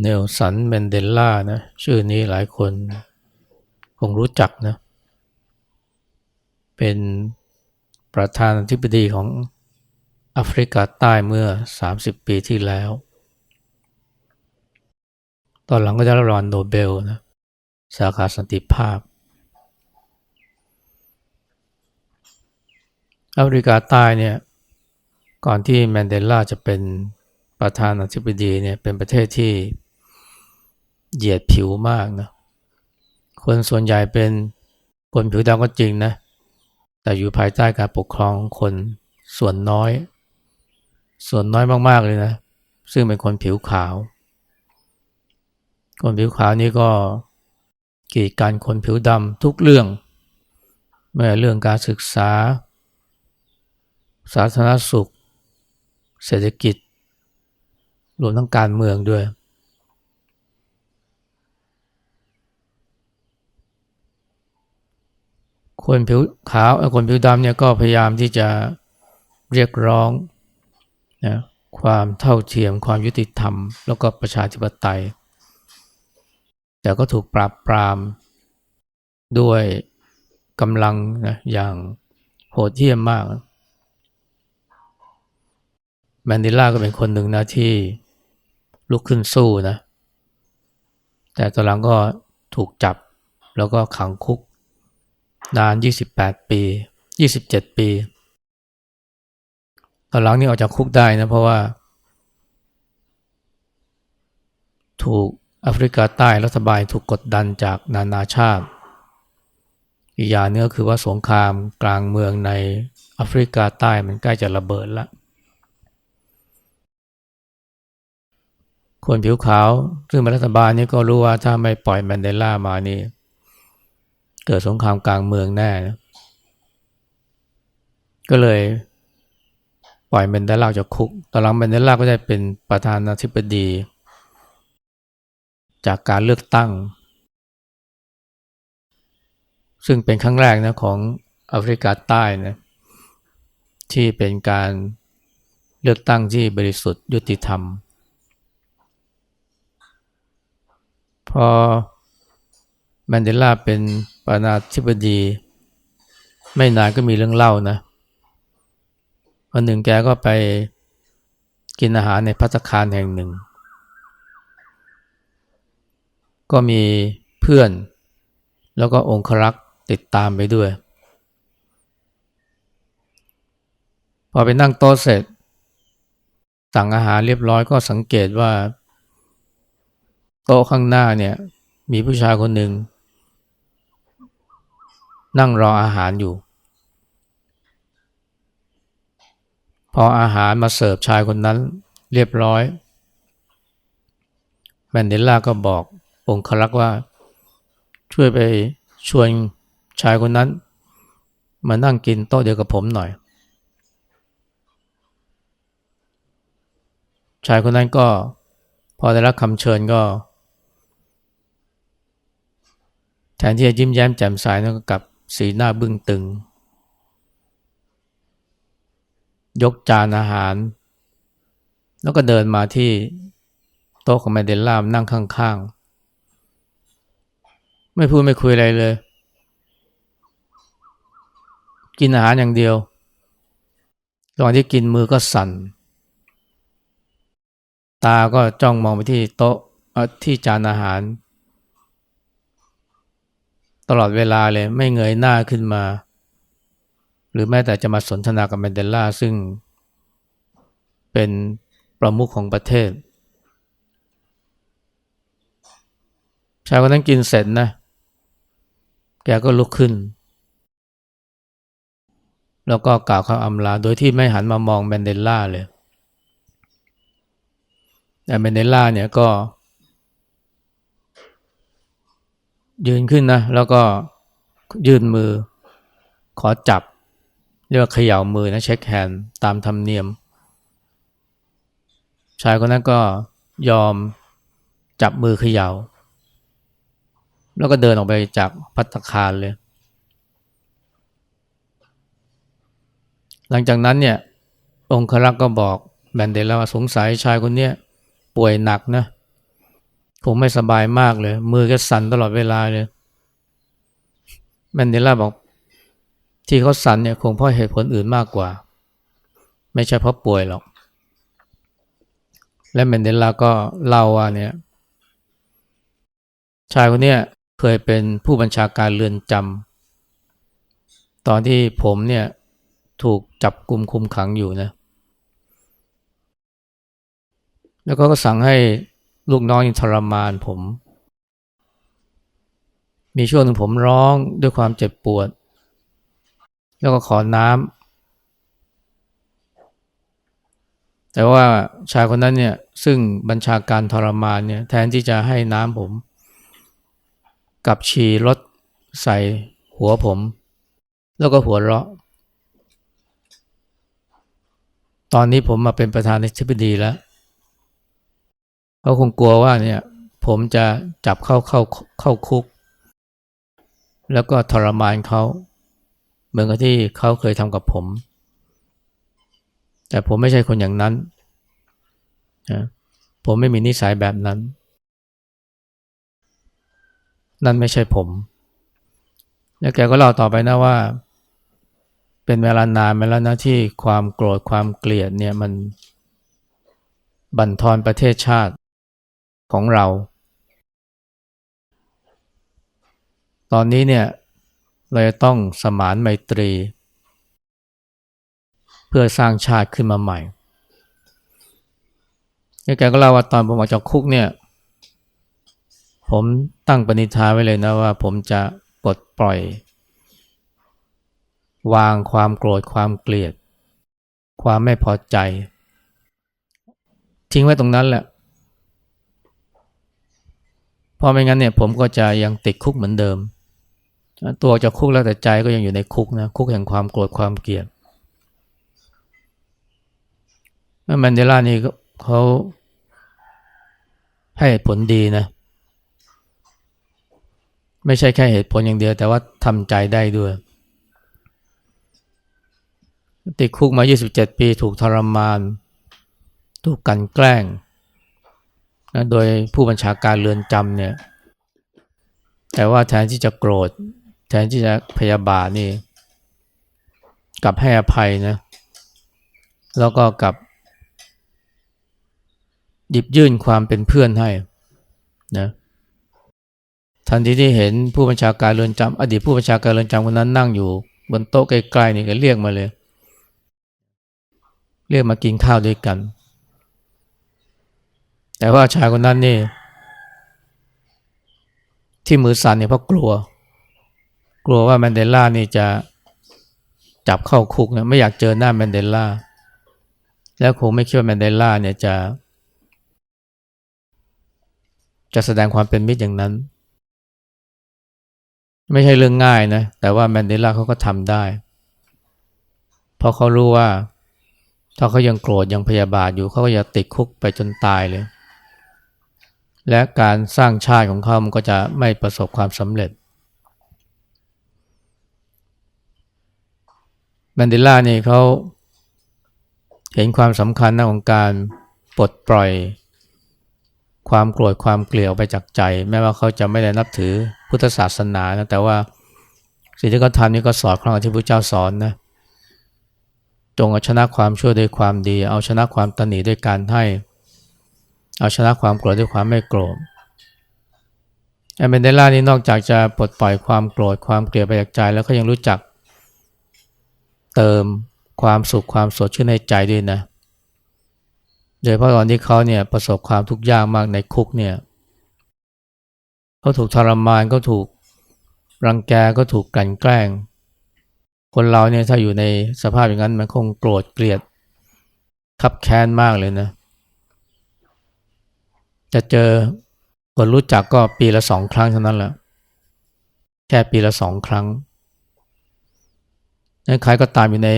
เนลสันแมนเดล่านะชื่อนี้หลายคนคงรู้จักนะ เป็นประธานาธิบดีของแอฟริกาใต้เมื่อ 30 ปีที่แล้ว ตอนหลังก็ได้รับรางวัลโนเบลนะสาขาสันติภาพแอฟริกาใต้เนี่ยก่อนที่แมนเดลาจะเป็นประธานาธิบดีเนี่ยเป็นประเทศที่ เหยียดผิวมากนะ คนส่วนใหญ่เป็นคนผิวดำก็จริงนะ แต่อยู่ภายใต้การปกครองของคนส่วนน้อย ส่วนน้อยมากๆเลยนะ ซึ่งเป็นคนผิวขาว คนผิวขาวนี่ก็กีดกันคนผิวดำทุกเรื่อง ไม่ว่าเรื่องการศึกษา สาธารณสุข เศรษฐกิจ รวมทั้งการเมืองด้วย คนผิวขาวคนผิวดำเนี่ยก็พยายามที่จะเรียกร้องนะความเท่าเทียมความยุติธรรม แล้วก็ประชาธิปไตย แต่ก็ถูกปราบปรามด้วยกำลังนะอย่างโหดเหี้ยมมากแมนเดลาก็เป็นคนหนึ่งนะที่ลุกขึ้นสู้นะ แต่ตอนหลังก็ถูกจับแล้วก็ขังคุก นาน 28 ปี 27 ปี ตอนหลังนี่ออกจากคุกได้นะเพราะว่า ถูกแอฟริกาใต้รัฐบาลถูกกดดันจากนานาชาติ อีกอย่างนึงก็คือว่าสงครามกลางเมืองในแอฟริกาใต้มันใกล้จะระเบิดล้วคนผิวขาวซึ่งรัฐบาลนี่ก็รู้ว่าถ้าไม่ปล่อยแมนเดลามานี่ เกิดสงครามกลางเมืองแน่นะก็เลยปล่อยแมนเดลาจากคุก ตอนหลังแมนเดลาก็ได้เป็นประธานาธิบดี จากการเลือกตั้ง ซึ่งเป็นครั้งแรกนะของแอฟริกาใต้นะที่เป็นการเลือกตั้งที่บริสุทธิ์ยุติธรรม พอแมนเดลาเป็น ประธานาธิบดี ไม่นานก็มีเรื่องเล่านะวันหนึ่งแกก็ไปกินอาหารในพัตตาคารแห่งหนึ่ง ก็มีเพื่อน แล้วก็องครักษ์ติดตามไปด้วย พอไปนั่งโต๊ะเสร็จ สั่งอาหารเรียบร้อยก็สังเกตว่า โต๊ะข้างหน้าเนี่ย มีผู้ชายคนหนึ่ง นั่งรออาหารอยู่ พออาหารมาเสิร์ฟชายคนนั้นเรียบร้อยแมนเดลาก็บอกองครักษ์ว่า ช่วยไปชวนชายคนนั้น มานั่งกินโต๊ะเดียวกับผมหน่อย ชายคนนั้นก็พอได้รับคำเชิญก็ แทนที่จะยิ้มแย้มแจ่มใสนั่นก็กลับ สีหน้าบึ้งตึง ยกจานอาหาร แล้วก็เดินมาที่โต๊ะของแมนเดลล่านั่งข้างๆ ไม่พูดไม่คุยอะไรเลย กินอาหารอย่างเดียวระหว่างที่กินมือก็สั่น ตาก็จ้องมองไปที่โต๊ะที่จานอาหาร ตลอดเวลาเลยไม่เงยหน้าขึ้นมา หรือแม้แต่จะมาสนทนากับแมนเดลล่าซึ่งเป็นประมุขของประเทศ ชายคนนั้นกินเสร็จนะ แกก็ลุกขึ้น แล้วก็กล่าวคำอำลาโดยที่ไม่หันมามองแมนเดลล่าเลยแต่แมนเดลล่าเนี่ยก็ ยืนขึ้นนะ แล้วก็ยื่นมือ ขอจับ เรียกว่าเขย่ามือนะเช็คแฮนด์ตามธรรมเนียม ชายคนนั้นก็ยอมจับมือเขยา่า แล้วก็เดินออกไปจากพัตคารเลย หลังจากนั้นเนี่ยองครักษ์ก็บอกแบนเดลาว่าสงสัยชายคนนี้ป่วยหนักนะ ผมไม่สบายมากเลย มือก็สั่นตลอดเวลาเลยแมนเดลาบอก ที่เขาสั่นเนี่ยคงเพราะเหตุผลอื่นมากกว่า ไม่ใช่เพราะป่วยหรอก และแมนเดลาก็เล่าว่าเนี่ย ชายคนนี้เคยเป็นผู้บัญชาการเรือนจำตอนที่ผมเนี่ยถูกจับกลุ่มคุมขังอยู่นะ แล้วก็สั่งให้ ลูกน้องนี่ทรมานผม มีช่วงหนึ่งผมร้องด้วยความเจ็บปวด แล้วก็ขอน้ำแต่ว่าชายคนนั้นเนี่ยซึ่งบัญชาการทรมานเนี่ยแทนที่จะให้น้ำผม กับฉีรถใส่หัวผม แล้วก็หัวเราะ ตอนนี้ผมมาเป็นประธานาธิบดีแล้ว เขาคงกลัวว่าเนี่ยผมจะจับเข้าเข้าเข้าคุก แล้วก็ทรมานเขาเหมือนกับที่เขาเคยทำกับผม แต่ผมไม่ใช่คนอย่างนั้นนะผมไม่มีนิสัยแบบนั้น นั่นไม่ใช่ผม แล้วแกก็เล่าต่อไปนะว่า เป็นเวลานานมาแล้วนะที่ความโกรธความเกลียดเนี่ยมันบั่นทอนประเทศชาติ ของเรา ตอนนี้เนี่ยเราจะต้องสมานไมตรี เพื่อสร้างชาติขึ้นมาใหม่แกก็เล่าว่าตอนผมออกจากคุกเนี่ย ผมตั้งปณิธานไว้เลยนะว่า ผมจะปลดปล่อย วางความโกรธความเกลียด ความไม่พอใจ ทิ้งไว้ตรงนั้นแหละ เพราะไม่งั้นเนี่ยผมก็จะยังติดคุกเหมือนเดิม ตัวจะคุกแล้วแต่ใจก็ยังอยู่ในคุกนะคุกแห่งความโกรธความเกลียดแมนเดลานี่เขาให้ผลดีนะ ไม่ใช่แค่เหตุผลอย่างเดียว แต่ว่าทำใจได้ด้วย ติดคุกมา 27 ปีถูกทรมาน ถูกกันแกล้ง นะโดยผู้บัญชาการเรือนจำเนี่ย แต่ว่าแทนที่จะโกรธ แทนที่จะพยาบาทนี่กลับให้อภัยนะ แล้วก็กลับหยิบยื่นความเป็นเพื่อนให้นะทันทีที่เห็นผู้บัญชาการเรือนจำอดีตผู้บัญชาการเรือนจำคนนั้นนั่งอยู่ บนโต๊ะใกล้ๆนี่ก็เรียกมาเลย เรียกมากินข้าวด้วยกัน แต่ว่าชายคนนั้นนี่ ที่มือสั่นเนี่ยเพราะกลัว กลัวว่าแมนเดลานี่จะจับเข้าคุกนะไม่อยากเจอหน้าแมนเดลาแล้วคงไม่คิดว่าแมนเดลาเนี่ยจะ จะแสดงความเป็นมิตรอย่างนั้น ไม่ใช่เรื่องง่ายนะ แต่ว่าแมนเดลาเขาก็ทำได้ เพราะเขารู้ว่า ถ้าเขายังโกรธยังพยาบาทอยู่เขาก็จะติดคุกไปจนตายเลย และการสร้างชาติของเขามันก็จะไม่ประสบความสำเร็จแมนเดลานี่เขาเห็นความสำคัญนะของการปลดปล่อยความโกรธความเกลียดไปจากใจ แม้ว่าเขาจะไม่ได้นับถือพุทธศาสนานะแต่ว่าสิ่งที่เขาทำนี่ก็สอดคล้องกับที่พระเจ้าสอนนะจงเอาชนะความชั่วด้วยความดี เอาชนะความตนีด้วยการให้ เอาชนะความโกรธด้วยความไม่โกรธแอมเบนเดล่านี่นอกจากจะปลดปล่อยความโกรธความเกลียดไปจากใจแล้วก็ยังรู้จักเติมความสุขความสดชื่นในใจด้วยนะ โดยเพราะตอนที่เขาเนี่ยประสบความทุกข์ยากมากในคุกเนี่ยเขาถูกทรมานก็ถูกรังแกก็ถูกกลั่นแกล้ง คนเราเนี่ยถ้าอยู่ในสภาพอย่างนั้นมันคงโกรธเกลียดขับแค้นมากเลยนะ จะเจอคนรู้จักก็ปีละสองครั้งเท่านั้นแหละแค่ปีละสองครั้งนั้นใครก็ตามอยู่ใน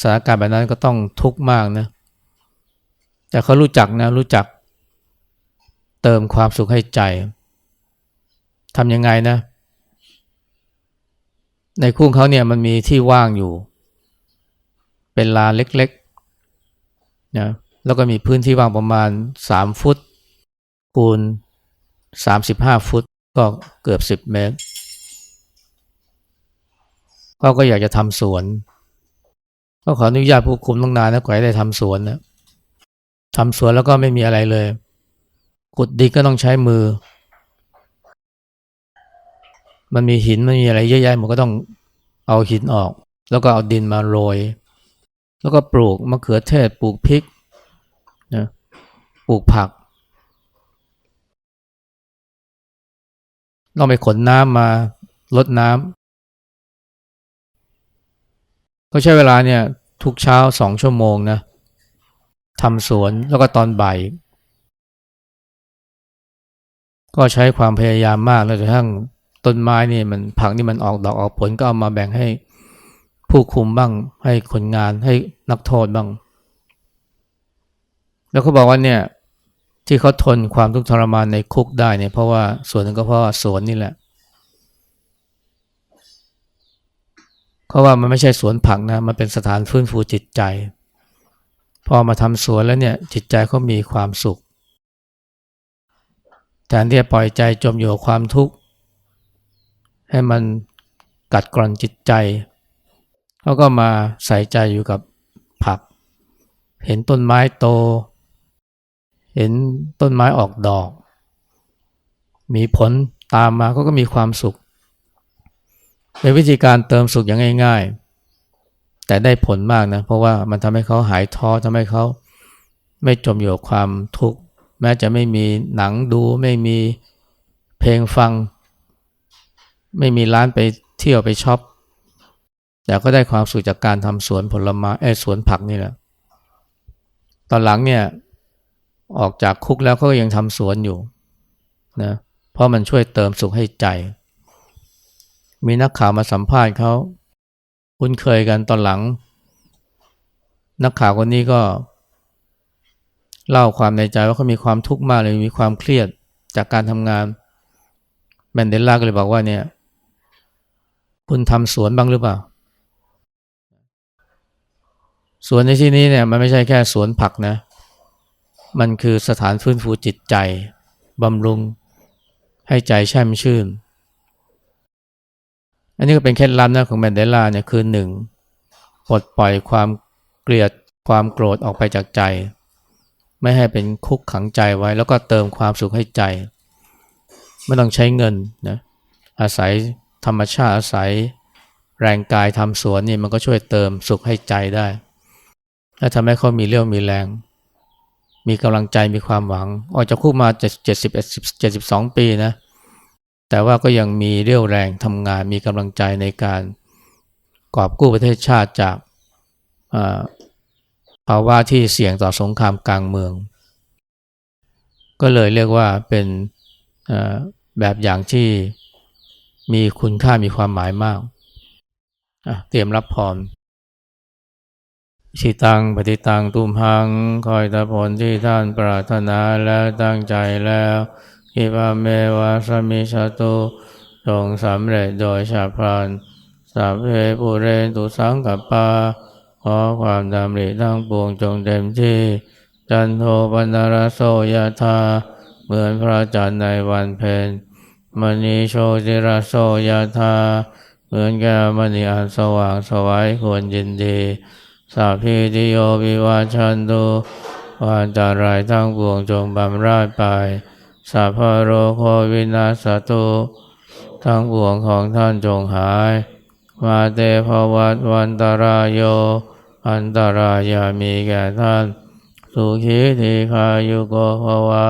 สถานการณ์แบบนั้นก็ต้องทุกข์มากนะแต่เขารู้จักนะรู้จักเติมความสุขให้ใจทำยังไงนะ ในคุ้งเขาเนี่ยมันมีที่ว่างอยู่ เป็นลานเล็กๆนะแล้วก็มีพื้นที่ว่างประมาณสามฟุต คูณ 35 ฟุตก็เกือบ 10 เมตรเขาก็อยากจะทำสวน ก็ขออนุญาตผู้คุมตั้งนานนะกว่าจะได้ทำสวนนะทำสวนแล้วก็ไม่มีอะไรเลย ขุดดินก็ต้องใช้มือ มันมีหินมันมีอะไรเยอะแยะมันก็ต้องเอาหินออก แล้วก็เอาดินมาโรย แล้วก็ปลูกมะเขือเทศปลูกพริกนะปลูกผัก ต้องไปขนน้ำมาลดน้ำก็ใช้เวลาเนี่ยทุกเช้าสองชั่วโมงนะทำสวนแล้วก็ตอนบ่ายก็ใช้ความพยายามมากแล้วจนทั้งต้นไม้นี่มันผักนี่มันออกดอกออกผลก็เอามาแบ่งให้ผู้คุมบ้าง ให้คนงานให้นักโทษบ้าง แล้วเขาบอกว่าเนี่ย ที่เขาทนความทุกข์ทรมานในคุกได้เนี่ยเพราะว่าส่วนหนึ่งก็เพราะาสวนนี่แหละเพราะว่ามันไม่ใช่สวนผักนะมันเป็นสถานฟื้นฟูจิตใจ พอมาทำสวนแล้วเนี่ยจิตใจเขามีความสุขแทนที่จะปล่อยใจจมอยู่กับความทุกข์ให้มันกัดกร่อนจิตใจเขาก็มาใส่ใจอยู่กับผัก เห็นต้นไม้โต เห็นต้นไม้ออกดอก มีผลตามมาเขาก็มีความสุข เป็นวิธีการเติมสุขอย่างง่าย ๆ แต่ได้ผลมากนะ เพราะว่ามันทำให้เขาหายท้อทำให้เขาไม่จมอยู่กับความทุกข์แม้จะไม่มีหนังดู ไม่มีเพลงฟัง ไม่มีร้านไปเที่ยวไปช็อปแต่ก็ได้ความสุขจากการทำสวนผลไม้ไอ้สวนผักนี่แหละ ตอนหลังเนี่ย ออกจากคุกแล้วเขาก็ยังทำสวนอยู่นะเพราะมันช่วยเติมสุขให้ใจ มีนักข่าวมาสัมภาษณ์เขาคุ้นเคยกันตอนหลัง นักข่าวคนนี้ก็เล่าความในใจว่าเขามีความทุกข์มากเลยมีความเครียดจากการทำงานแมนเดลล่าก็เลยบอกว่าเนี่ย คุณทำสวนบ้างหรือเปล่า สวนในที่นี้เนี่ยมันไม่ใช่แค่สวนผักนะ มันคือสถานฟื้นฟูจิตใจบำรุงให้ใจแช่มชื่น อันนี้ก็เป็นเคล็ดลับนะของแมนเดล่าเนี่ยคือหนึ่งปลดปล่อยความเกลียดความโกรธออกไปจากใจ ไม่ให้เป็นคุกขังใจไว้ แล้วก็เติมความสุขให้ใจ ไม่ต้องใช้เงินนะอาศัยธรรมชาติอาศัยแรงกายทำสวนนี่มันก็ช่วยเติมสุขให้ใจได้และทำให้เขามีเรี่ยวมีแรง มีกำลังใจมีความหวัง ออกจากคุกมาเจ็ดสิบเอ็ดเจ็ดสิบสองปีนะ แต่ว่าก็ยังมีเรี่ยวแรงทำงานมีกำลังใจในการกอบกู้ประเทศชาติจากภาวะที่เสี่ยงต่อสงครามกลางเมือง ก็เลยเรียกว่าเป็นแบบอย่างที่มีคุณค่ามีความหมายมาก เตรียมรับพร ชิตังปฏิตังตุมหัง คอยตะผลที่ท่านปรารถนาแล้วตั้งใจแล้วอิปาเมวะสมิชตุจงสำเร็จโดยชาพลันสัพเพปุเรนตุสังกัปปา ขอความดำริทั้งปวงจงเต็มที่ จันโทปนารโสยธาเหมือนพระจันทร์ในวันเพ็ญมณีโชติรโสยธาเหมือนแก้วมณีอันสว่างสวัยควรยินดี สัพพิติโยวิวาชันตุวันตารายทั้งปวงจงบำราดไปสัพพโรโควินาสตุทั้งปวงของท่านจงหาย มาเตภวัตวันตรายโย อันตรายามีแก่ท่าน สุขีทีคายุโกภวะ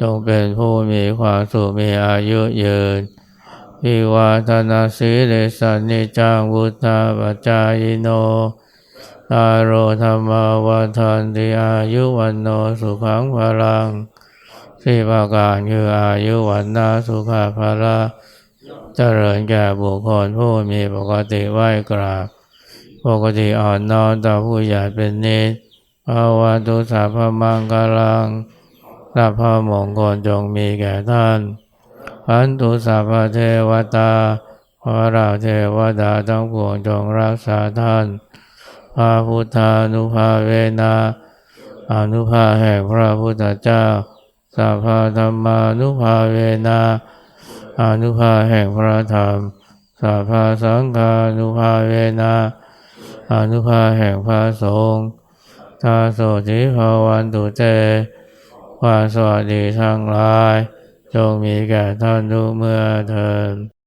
จงเป็นผู้มีความสุขมีอายุยืนวิวาทนาสีเลสันนิจังวุฒาปจายโน ตาโรธรรมวันทันติอายุวันโนสุขังพลังสี่ประการคืออายุวันนาสุขาภละเจริญแก่บุคคลผู้มีปกติไหวกราบ ปกติอ่อนน้อมต่อผู้ใหญ่เป็นนิสภาวะตุสาพมังกลังสัพพมงคลจงมีแก่ท่านพันตุสัพเทวตาขอเราเทวดาทั้งปวงจงรักษาท่าน พระพุทธานุภาเวนะอนุภาแห่งพระพุทธเจ้าสัพพธรรมานุภาเวนะอนุภาแห่งพระธรรมสัพพสังฆานุภาเวนะอนุภาแห่งพระสงฆ์ทาโสจิภาวันตุเตความสวัสดีทั้งหลาย จงมีแก่ท่านทุกเมื่อเทิน